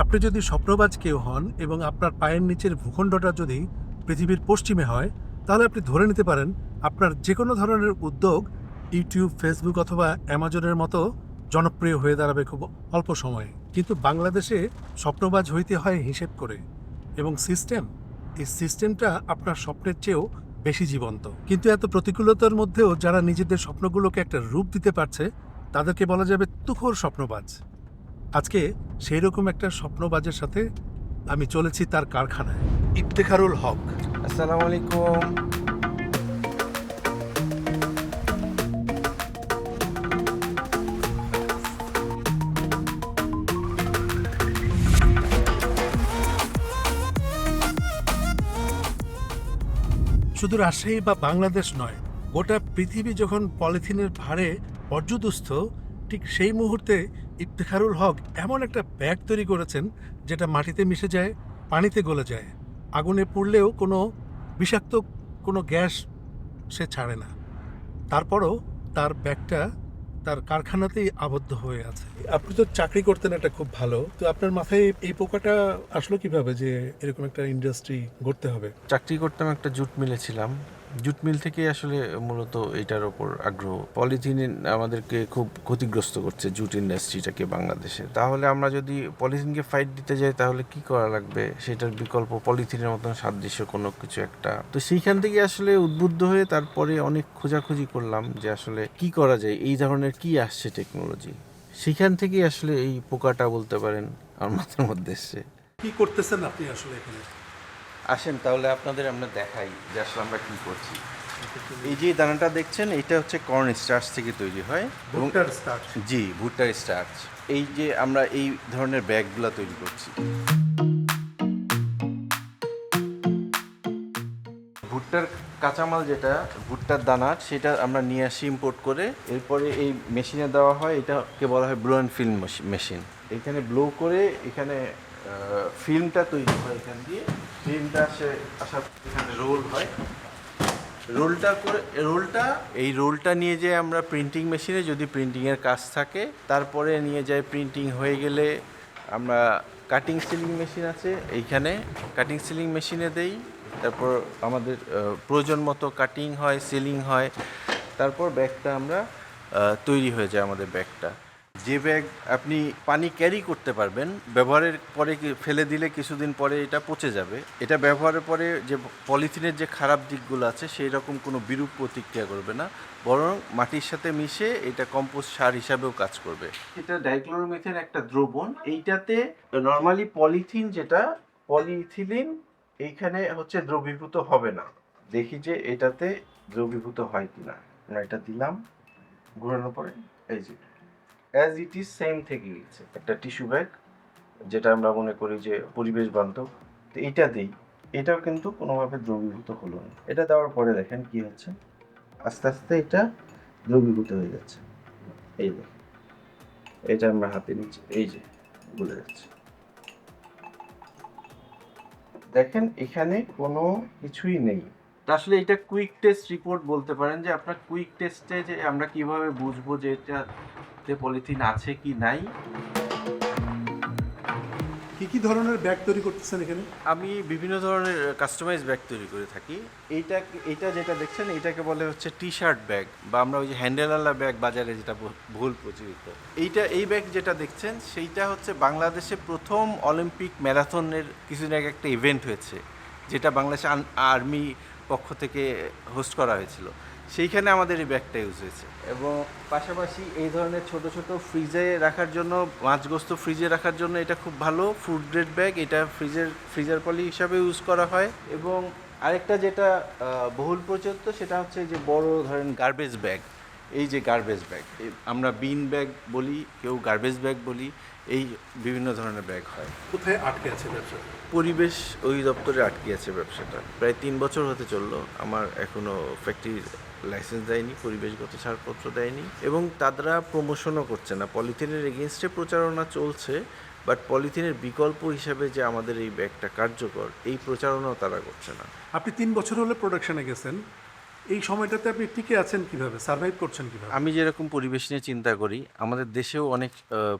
আপনি যদি স্বপ্নবাজ কেউ হন এবং আপনার পায়ের নিচের ভূখণ্ডটা যদি পৃথিবীর পশ্চিমে হয়, তাহলে আপনি ধরে নিতে পারেন আপনার যে কোনো ধরনের উদ্যোগ ইউটিউব, ফেসবুক অথবা অ্যামাজনের মতো জনপ্রিয় হয়ে দাঁড়াবে খুব অল্প সময়ে। কিন্তু বাংলাদেশে স্বপ্নবাজ হইতে হয় হিসেব করে এবং সিস্টেম, এই সিস্টেমটা আপনার স্বপ্নের চেয়েও বেশি জীবন্ত। কিন্তু এত প্রতিকূলতার মধ্যেও যারা নিজেদের স্বপ্নগুলোকে একটা রূপ দিতে পারছে, তাদেরকে বলা যাবে তুখোর স্বপ্নবাজ। আজকে সেই রকম একটা স্বপ্নবাজের সাথে আমি চলেছি তার কারখানায়। ইফতেখারুল হক। আসসালামু আলাইকুম। শুধু রাজশাহী বা বাংলাদেশ নয় গোটা পৃথিবী যখন পলিথিনের ভারে পর্যদুস্থ ঠিক সেই মুহূর্তে ইফতেখারুল হক এমন একটা ব্যাগ তৈরি করেছেন যেটা মাটিতে মিশে যায়, পানিতে গলে যায়। আগুনে পুড়লেও কোনো বিষাক্ত কোনো গ্যাস সে ছাড়ে না। তারপরও তার ব্যাগটা তার কারখানাতেই আবদ্ধ হয়ে আছে। আপনি তো চাকরি করতেন একটা খুব ভালো। তো আপনার মাথায় এই পোকাটা আসলো কীভাবে যে এরকম একটা ইন্ডাস্ট্রি গড়তে হবে? চাকরি করতাম একটা জুট মিলে ছিলাম জুট মিল থেকে আসলে মূলত এটার ওপর আগ্রহ। পলিথিন আমাদেরকে খুব ক্ষতিগ্রস্ত করছে জুট ইন্ডাস্ট্রিটাকে বাংলাদেশে। তাহলে আমরা যদি পলিথিনকে ফাইট দিতে যাই, তাহলে কি করা লাগবে? সেটার বিকল্প পলিথিনের মতন সাদৃশ্য কোনো কিছু একটা। তো সেইখান থেকে আসলে উদ্বুদ্ধ হয়ে তারপরে অনেক খোঁজাখুঁজি করলাম যে আসলে কি করা যায়, এই ধরনের কি আসছে টেকনোলজি সেখান থেকেই আসলে এই পোকাটা বলতে পারেন আমার মাথার মধ্যে এসছে। কি করতেছেন আপনি আসলে এখানে? আসেন তাহলে আপনাদের আমরা দেখাই যে আসলে আমরা কি করছি। এই যে দানাটা দেখছেন এটা হচ্ছে কর্ন স্টার্চ থেকে তৈরি হয়। ভুট্টার স্টার্চ জি ভুট্টার স্টার্চ এই যে আমরা এই ধরনের ব্যাগগুলো তৈরি করছি। ভুট্টার কাঁচামাল যেটা ভুট্টার দানা সেটা আমরা নিয়ে আসি ইম্পোর্ট করে। এরপরে এই মেশিনে দেওয়া হয় এটাকে বলা হয় ব্লো অ্যান্ড ফিল্ম মেশিন এখানে ব্লো করে এখানে ফিল্মটা তৈরি হয় এখান দিয়ে। ফিল্মটা আসে রোল হয়। রোলটা করে, রোলটা, এই রোলটা নিয়ে যাই আমরা প্রিন্টিং মেশিনে যদি প্রিন্টিংয়ের কাজ থাকে, তারপরে নিয়ে যাই প্রিন্টিং হয়ে গেলে আমরা কাটিং সিলিং মেশিন আছে, এইখানে কাটিং সিলিং মেশিনে দেই। তারপর আমাদের প্রয়োজন মতো কাটিং হয় সিলিং হয়। তারপর ব্যাগটা আমরা তৈরি হয়ে যায় আমাদের ব্যাগটা। যে ব্যাগ আপনি পানি ক্যারি করতে পারবেন, ব্যবহারের পরে ফেলে দিলে কিছুদিন পরে এটা পচে যাবে। এটা ব্যবহারের পরে যে পলিথিনের যে খারাপ দিকগুলো আছে, সেই রকম কোনো বিরূপ প্রতিক্রিয়া করবে না। বরং মাটির সাথে মিশে এটা কম্পোস্ট সার হিসাবেও কাজ করবে। এটা ডাইক্লোরোমিথেন একটা দ্রবণ। এইটাতে নর্মালি পলিথিন যেটা পলিথিলিন এইখানে হচ্ছে দ্রবীভূত হবে না। দেখি যে এটাতে দ্রবীভূত হয় কিনা। আমরা এটা দিলাম, ঘোরানোর পরে, এই যে। অ্যাজ ইট ইজ সেম থেকে গেছে একটা টিস্যু ব্যাগ যেটা আমরা মনে করি যে পরিবেশ বান্ধব। তো এইটা দিই। এটাও কিন্তু কোনোভাবে দ্রবীভূত হলো না। এটা দেওয়ার পরে দেখেন কি হচ্ছে। আস্তে আস্তে এটা দ্রবীভূত হয়ে যাচ্ছে। এই দেখেন এটা আমরা হাতে নিচ্ছি। এই যে, বলে যাচ্ছে। দেখেন, এখানে কোনো কিছুই নেই। আসলে এটা কুইক টেস্ট রিপোর্ট বলতে পারেন যে আপনার কুইক টেস্টে যে আমরা কীভাবে বুঝব যে এটাতে পলিথিন আছে কি নাই? কি কি ধরনের ব্যাগ তৈরি করতেছেন এখানে? আমি বিভিন্ন ধরনের কাস্টমাইজ ব্যাগ তৈরি করে থাকি। এইটা এইটা যেটা দেখছেন এটাকে বলে হচ্ছে টি শার্ট ব্যাগ বা আমরা ওই যে হ্যান্ডেলওয়ালা ব্যাগ বাজারে যেটা ভুল প্রচলিত। এইটা এই ব্যাগ যেটা দেখছেন সেইটা হচ্ছে বাংলাদেশে প্রথম অলিম্পিক ম্যারাথনের কিছুদিন আগে একটা ইভেন্ট হয়েছে যেটা বাংলাদেশ আর্মি পক্ষ থেকে হোস্ট করা হয়েছিল। সেইখানে আমাদের এই ব্যাগটা ইউজ হয়েছে। এবং পাশাপাশি এই ধরনের ছোট ছোট ফ্রিজে রাখার জন্য মাছগ্রস্ত ফ্রিজে রাখার জন্য এটা খুব ভালো। ফুড গ্রেড ব্যাগ এটা ফ্রিজের ফ্রিজার পলি হিসাবে ইউজ করা হয়। এবং আরেকটা যেটা বহুল প্রচলিত সেটা হচ্ছে যে বড় ধরেন গার্বেজ ব্যাগ এই যে গার্বেজ ব্যাগ আমরা বিন ব্যাগ বলি কেউ গার্বেজ ব্যাগ বলি এই বিভিন্ন ধরনের ব্যাগ হয়। কোথায় আটকে আছে ব্যবসা? পরিবেশ অধিদপ্তরে আটকে আছে ব্যবসাটা। প্রায় তিন বছর হতে চলল আমার এখনও ফ্যাক্টরির লাইসেন্স দেয়নি পরিবেশগত ছাড়পত্র দেয়নি এবং তারা প্রমোশনও করছে না। পলিথিনের এগেনস্টে প্রচারণা চলছে বাট পলিথিনের বিকল্প হিসাবে যে আমাদের এই ব্যাগটা কার্যকর এই প্রচারণাও তারা করছে না। আপনি তিন বছর হলে প্রোডাকশনে গেছেন এই সময়টাতে আপনি টিকে আছেন কীভাবে? সার্ভাইভ করছেন কীভাবে? আমি যেরকম পরিবেশ নিয়ে চিন্তা করি আমাদের দেশেও অনেক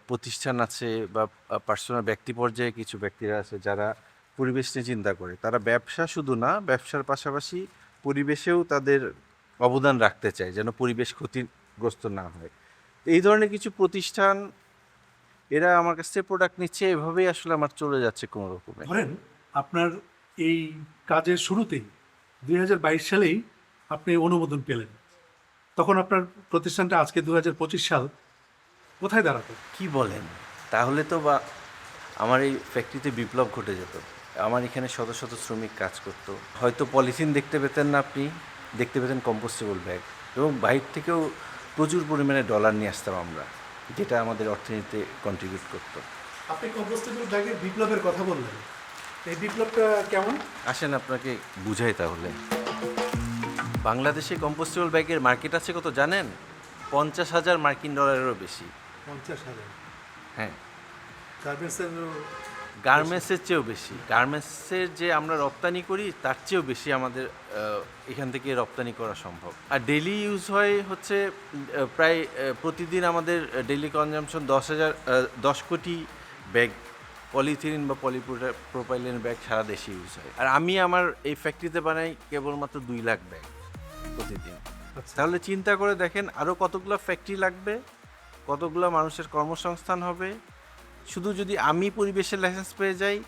প্রতিষ্ঠান আছে বা পার্সোনাল ব্যক্তি পর্যায়ে কিছু ব্যক্তিরা আছে যারা পরিবেশ নিয়ে চিন্তা করে। তারা ব্যবসা শুধু না ব্যবসার পাশাপাশি পরিবেশেও তাদের অবদান রাখতে চায় যেন পরিবেশ ক্ষতিগ্রস্ত না হয়। এই ধরনের কিছু প্রতিষ্ঠান এরা আমার কাছ থেকে প্রোডাক্ট নিচ্ছে এভাবেই আসলে আমার চলে যাচ্ছে কোনো রকমে। ধরেন আপনার এই কাজের শুরুতেই দুই হাজার বাইশ সালেই আপনি অনুমোদন পেলেন। তখন আপনার প্রতিষ্ঠানটা আজকে দুই হাজার পঁচিশ সাল কোথায় দাঁড়াতো? কি বলেন? তাহলে তো বা আমার এই ফ্যাক্টরিতে বিপ্লব ঘটে যেত। আমার এখানে শত শত শ্রমিক কাজ করত। হয়তো পলিথিন দেখতে পেতেন না আপনি। দেখতে পেতেন কম্পোস্টেবল ব্যাগ এবং বাইরে থেকেও প্রচুর পরিমাণে ডলার নিয়ে আসতাম আমরা যেটা আমাদের অর্থনীতিতে কন্ট্রিবিউট করতো। আপনি কম্পোস্টেবল ব্যাগের বিপ্লবের কথা বললেন। এই বিপ্লবটা কেমন? আসেন আপনাকে বুঝাই তাহলে। বাংলাদেশে কম্পোস্টেবল ব্যাগের মার্কেট আছে কত জানেন? পঞ্চাশ হাজার মার্কিন ডলারেরও বেশি। পঞ্চাশ হাজার। হ্যাঁ। গার্মেন্টসের গার্মেন্টসের চেয়েও বেশি। গার্মেন্টসের যে আমরা রপ্তানি করি তার চেয়েও বেশি আমাদের এখান থেকে রপ্তানি করা সম্ভব। আর ডেলি ইউজ হয় হচ্ছে প্রায় প্রতিদিন আমাদের ডেলি কনজামশন দশ হাজার দশ কোটি ব্যাগ পলিথিন বা পলিপ্রোপাইলিন ব্যাগ সারা দেশে ইউজ হয়। আর আমি আমার এই ফ্যাক্টরিতে বানাই কেবলমাত্র দুই লাখ ব্যাগ প্রতিদিন। আচ্ছা। তাহলে চিন্তা করে দেখেন আরও কতগুলো ফ্যাক্টরি লাগবে কতগুলো মানুষের কর্মসংস্থান হবে শুধু যদি আমি পরিবেশের লাইসেন্স পেয়ে যাই,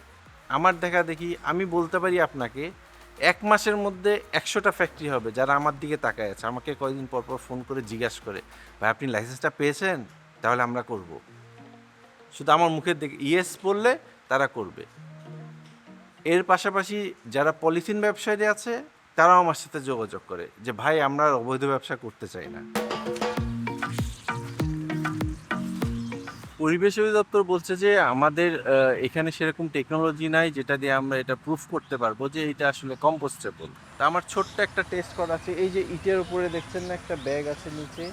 আমার দেখা দেখি আমি বলতে পারি আপনাকে, এক মাসের মধ্যে একশোটা ফ্যাক্টরি হবে যারা আমার দিকে তাকায় আছে। আমাকে কয়েকদিন পর পর ফোন করে জিজ্ঞাসা করে, ভাই, আপনি লাইসেন্সটা পেয়েছেন? তাহলে আমরা করব। শুধু আমার মুখের দিকে, ইয়েস বললে তারা করবে। এর পাশাপাশি যারা পলিথিন ব্যবসায়ী আছে, তারাও আমার সাথে যোগাযোগ করে যে, ভাই, আমরা অবৈধ ব্যবসা করতে চাই না। পরিবেশ অধিদপ্তর বলছে যে আমাদের এখানে সেরকম টেকনোলজি নাই যেটা দিয়ে আমরা এটা প্রুফ করতে পারব যে এটা আসলে কম্পোস্টেবল তা আমার ছোট্ট একটা টেস্ট করা আছে। এই যে ইটের উপরে দেখছেন না একটা ব্যাগ আছে নিচে?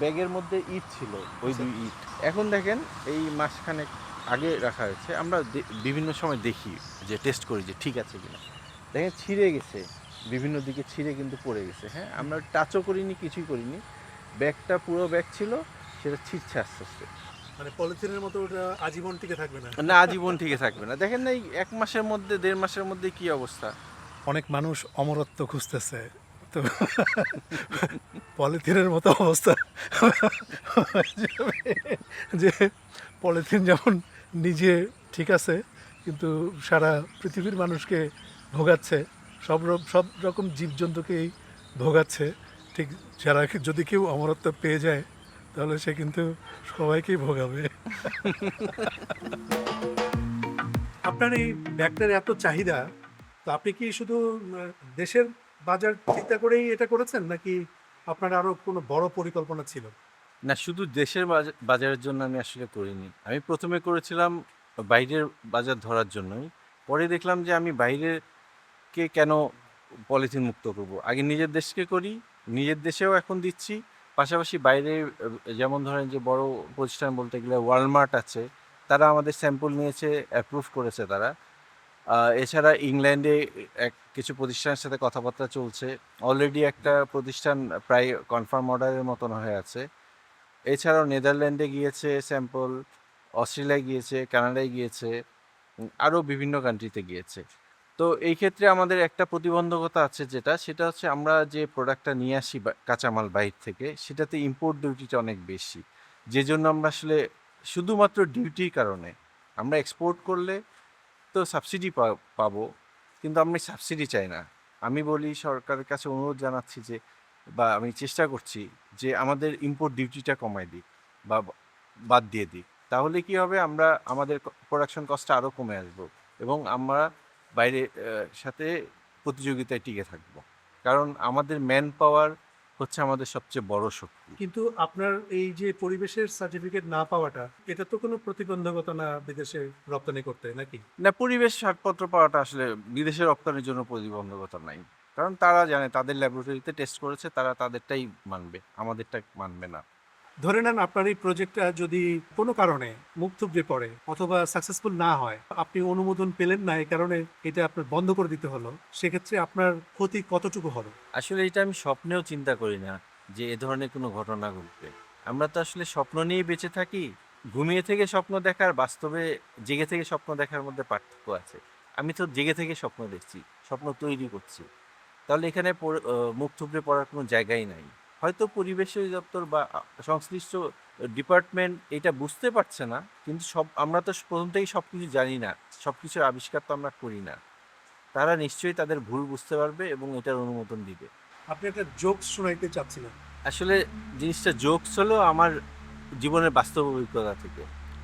ব্যাগের মধ্যে ইট ছিল। ওই দুই ইট। এখন দেখেন এই মাসখানে আগে রাখা হয়েছে। আমরা বিভিন্ন সময় দেখি যে টেস্ট করি যে ঠিক আছে কিনা। দেখেন ছিঁড়ে গেছে। বিভিন্ন দিকে ছিঁড়ে কিন্তু পড়ে গেছে। হ্যাঁ আমরা টাচও করিনি কিছুই করিনি। ব্যাগটা পুরো ব্যাগ ছিল সেটা ছিঁড়ছে আস্তে আস্তে। মানে পলিথিনের মতো ওটা আজীবন টিকে থাকবে না। না আজীবন ঠিক থাকবে না। দেখেন না এক মাসের মধ্যে দেড় মাসের মধ্যে কি অবস্থা? অনেক মানুষ অমরত্ব খুঁজতেছে। তো পলিথিনের মতো অবস্থা। যে পলিথিন যেমন নিজে ঠিক আছে কিন্তু সারা পৃথিবীর মানুষকে ভোগাচ্ছে সব সব রকম জীবজন্তুকেই ভোগাচ্ছে। ঠিক যারা যদি কেউ অমরত্ব পেয়ে যায় তাহলে সে কিন্তু সবাইকেই ভোগাবে। আপনার এই ব্যাগটার এত চাহিদা, তো আপনি কি শুধু দেশের বাজার চিন্তা করেই এটা করেছেন, নাকি আপনার আরও কোনো বড় পরিকল্পনা ছিল? না, শুধু দেশের বাজা- বাজারের জন্য আমি আসলে করিনি। আমি প্রথমে করেছিলাম বাইরের বাজার ধরার জন্যই। পরে দেখলাম যে আমি বাইরেকে কেন পলিথিন মুক্ত করব? আগে নিজের দেশকে করি, নিজের দেশেও এখন দিচ্ছি। পাশাপাশি বাইরে যেমন ধরেন যে বড় প্রতিষ্ঠান বলতে গেলে ওয়ালমার্ট আছে, তারা আমাদের স্যাম্পল নিয়েছে অ্যাপ্রুভ করেছে তারা। এছাড়া ইংল্যান্ডে এক, কিছু প্রতিষ্ঠানের সাথে কথাবার্তা চলছে। অলরেডি একটা প্রতিষ্ঠান প্রায় কনফার্ম অর্ডারের মতন হয়ে আছে। এছাড়াও নেদারল্যান্ডে গিয়েছে স্যাম্পল অস্ট্রেলিয়ায় গিয়েছে কানাডায় গিয়েছে আরও বিভিন্ন কান্ট্রিতে গিয়েছে। তো এই ক্ষেত্রে আমাদের একটা প্রতিবন্ধকতা আছে যেটা, সেটা হচ্ছে আমরা যে প্রোডাক্টটা নিয়ে আসি কাঁচামাল বাইর থেকে, সেটাতে ইম্পোর্ট ডিউটিটা অনেক বেশি। যে জন্য আমরা আসলে শুধুমাত্র ডিউটির কারণে আমরা এক্সপোর্ট করলে তো সাবসিডি পাবো, কিন্তু আমি সাবসিডি চাই না। আমি বলি সরকারের কাছে অনুরোধ জানাচ্ছি যে, বা আমি চেষ্টা করছি যে আমাদের ইম্পোর্ট ডিউটিটা কমাই দিক বা বাদ দিয়ে দিক। তাহলে কি হবে? আমরা, আমাদের প্রোডাকশন কস্টটা আরও কমে আসব এবং আমরা বাইরে সাথে প্রতিযোগিতায় টিকে থাকব। কারণ আমাদের ম্যান পাওয়ার হচ্ছে আমাদের সবচেয়ে বড় শক্তি। কিন্তু আপনার এই যে পরিবেশের সার্টিফিকেট না পাওয়াটা এটা তো কোনো প্রতিবন্ধকতা না বিদেশে রপ্তানি করতে নাকি? না পরিবেশ ছাড়পত্র পাওয়াটা আসলে বিদেশে রপ্তানির জন্য প্রতিবন্ধকতা নাই। কারণ তারা জানে তাদের ল্যাবরেটরিতে টেস্ট করেছে তারা তাদেরটাই মানবে আমাদেরটা মানবে না। ধরে নেন আপনার এই প্রজেক্টটা যদি কোনো কারণে মুখ থুবড়ে পড়ে অথবা সাকসেসফুল না হয়, আপনি অনুমোদন পেলেন না, এই কারণে এটা আপনার বন্ধ করে দিতে হলো, সেক্ষেত্রে আপনার ক্ষতি কতটুকু হলো? আসলে এটা আমি স্বপ্নেও চিন্তা করি না যে এ ধরনের কোনো ঘটনা ঘটবে। আমরা তো আসলে স্বপ্ন নিয়েই বেঁচে থাকি, ঘুমিয়ে থেকে স্বপ্ন দেখার, বাস্তবে জেগে থেকে স্বপ্ন দেখার মধ্যে পার্থক্য আছে। আমি তো জেগে থেকে স্বপ্ন দেখছি, স্বপ্ন তৈরি করছি। তাহলে এখানে মুখ থুবড়ে পড়ার কোনো জায়গাই নাই। হয়তো পরিবেশ অধিদপ্তর বা সংশ্লিষ্ট ডিপার্টমেন্ট এটা বুঝতে পারছে না কিন্তু সব আমরা তো প্রথম থেকেই সব কিছু জানি না সব কিছুর আবিষ্কার তো আমরা করি না। তারা নিশ্চয়ই তাদের ভুল বুঝতে পারবে এবং এটার অনুমোদন দিবে। আপনি একটা জোক শোনাইতে চাচ্ছিলেন। আসলে জিনিসটা জোকস হলো আমার জীবনের বাস্তব অভিজ্ঞতা থেকে।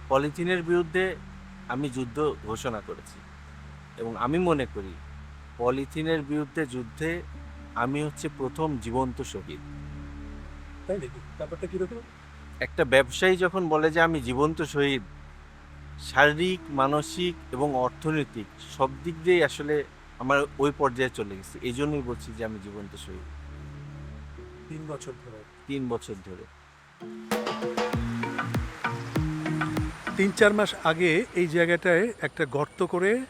পলিথিনের বিরুদ্ধে আমি যুদ্ধ ঘোষণা করেছি এবং আমি মনে করি পলিথিনের বিরুদ্ধে যুদ্ধে আমি হচ্ছে প্রথম জীবন্ত শহীদ। তাই নাকি? ব্যাপারটা কীরকম একটা ব্যবসায়ী যখন বলে যে আমি জীবন্ত শহীদ শারীরিক মানসিক এবং অর্থনৈতিক সব দিক দিয়েই আসলে আমার ওই পর্যায়ে চলে গেছে। এই জন্যই বলছি যে আমি জীবন্ত শহীদ। তিন বছর ধরে। তিন বছর ধরে। তিন চার মাস আগে এই জায়গাটায় একটা গর্ত করে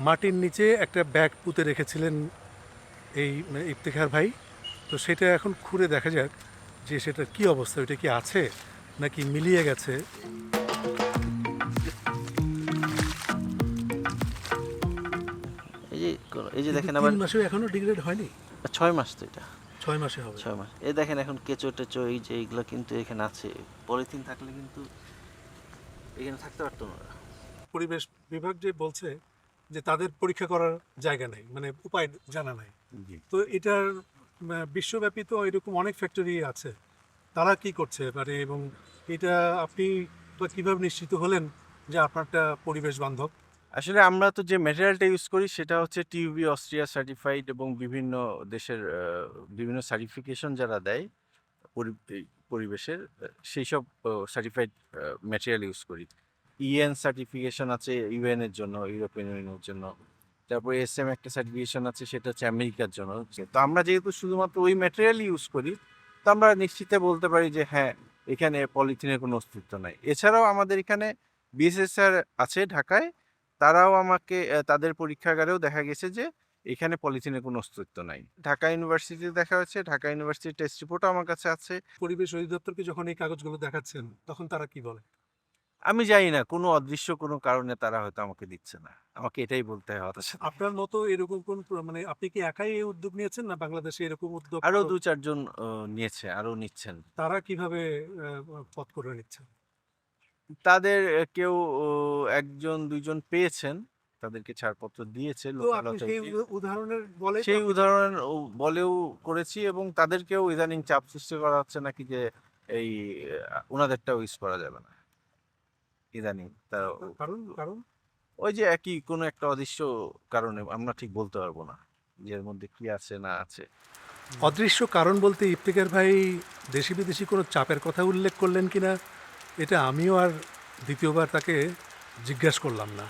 মাটির নিচে একটা ব্যাগ পুঁতে রেখেছিলেন এই মানে ইফতেখার ভাই। তো সেটা এখন খুঁড়ে দেখা যাক। যে সেটা কি অবস্থা ওইটা কি আছে নাকি মিলিয়ে গেছে? এই যে এই যে দেখেন আবার তিন মাসেও এখনও ডিগ্রেড হয়নি? ছয় মাস তো এটা। ছয় মাসে হবে। ছয় মাস। এই দেখেন এখন কেঁচো টেচো এই যে এইগুলো কিন্তু এখানে আছে। পলিথিন থাকলে কিন্তু এখানে থাকতে পারতো না। পরিবেশ বিভাগ যে বলছে যে তাদের পরীক্ষা করার জায়গা নেই মানে উপায় জানা নাই। তো এটার বিশ্বব্যাপী তো এরকম অনেক ফ্যাক্টরি আছে। তারা কি করছে? মানে এবং এটা আপনি কীভাবে নিশ্চিত হলেন যে আপনারটা পরিবেশ বান্ধব? আসলে আমরা তো যে ম্যাটেরিয়ালটা ইউজ করি, সেটা হচ্ছে টিউবি অস্ট্রিয়া সার্টিফাইড এবং বিভিন্ন দেশের বিভিন্ন সার্টিফিকেশন যারা দেয়, পরি- পরিবেশের সেই সব সার্টিফাইড ম্যাটেরিয়াল ইউজ করি। ইএন সার্টিফিকেশন আছে ইউএন এর জন্য ইউরোপিয়ান ইউনিয়নের জন্য। তারপরে এস এম একটা সার্টিফিকেশন আছে, সেটা হচ্ছে আমেরিকার জন্য। তো আমরা যেহেতু শুধুমাত্র ওই ম্যাটেরিয়াল ইউজ করি, তো আমরা নিশ্চিত বলতে পারি যে হ্যাঁ এখানে পলিথিনের কোনো অস্তিত্ব নাই। এছাড়াও আমাদের এখানে বিএসএসআর আছে ঢাকায়, তারাও আমাকে তাদের পরীক্ষাগারেও দেখা গেছে যে এখানে পলিথিনের কোনো অস্তিত্ব নাই। ঢাকা ইউনিভার্সিটি দেখা হয়েছে, ঢাকা ইউনিভার্সিটির টেস্ট রিপোর্টও আমার কাছে আছে। পরিবেশ অধিদপ্তরকে যখন এই কাগজগুলো দেখাচ্ছেন, তখন তারা কি বলে? আমি জানি না কোনো অদৃশ্য কোনো কারণে তারা হয়তো আমাকে দিচ্ছে না। আমাকে এটাই বলতে হয় হতাশা আপনার মতো এরকম কোন মানে আপনি কি একাই এই উদ্যোগ নিয়েছেন না বাংলাদেশে এরকম উদ্যোগ আরও দু চারজন নিয়েছে আরও নিচ্ছেন। তারা কীভাবে পথ করে নিচ্ছেন? তাদের কেউ একজন দুইজন পেয়েছেন। তাদেরকে ছাড়পত্র দিয়েছে সেই উদাহরণের বলে সেই উদাহরণ বলেও করেছি এবং তাদেরকেও ইদানিং চাপ সৃষ্টি করা হচ্ছে নাকি যে এই ওনাদেরটাও ইউজ করা যাবে না। ইদানিং তা কারণ কারণ? ওই যে একই কোনো একটা অদৃশ্য কারণে আমরা ঠিক বলতে পারব না যে এর মধ্যে কি আছে না আছে। অদৃশ্য কারণ বলতে ইফতেকার ভাই দেশি বিদেশি কোনো চাপের কথা উল্লেখ করলেন কিনা এটা আমিও আর দ্বিতীয়বার তাকে জিজ্ঞাসা করলাম না।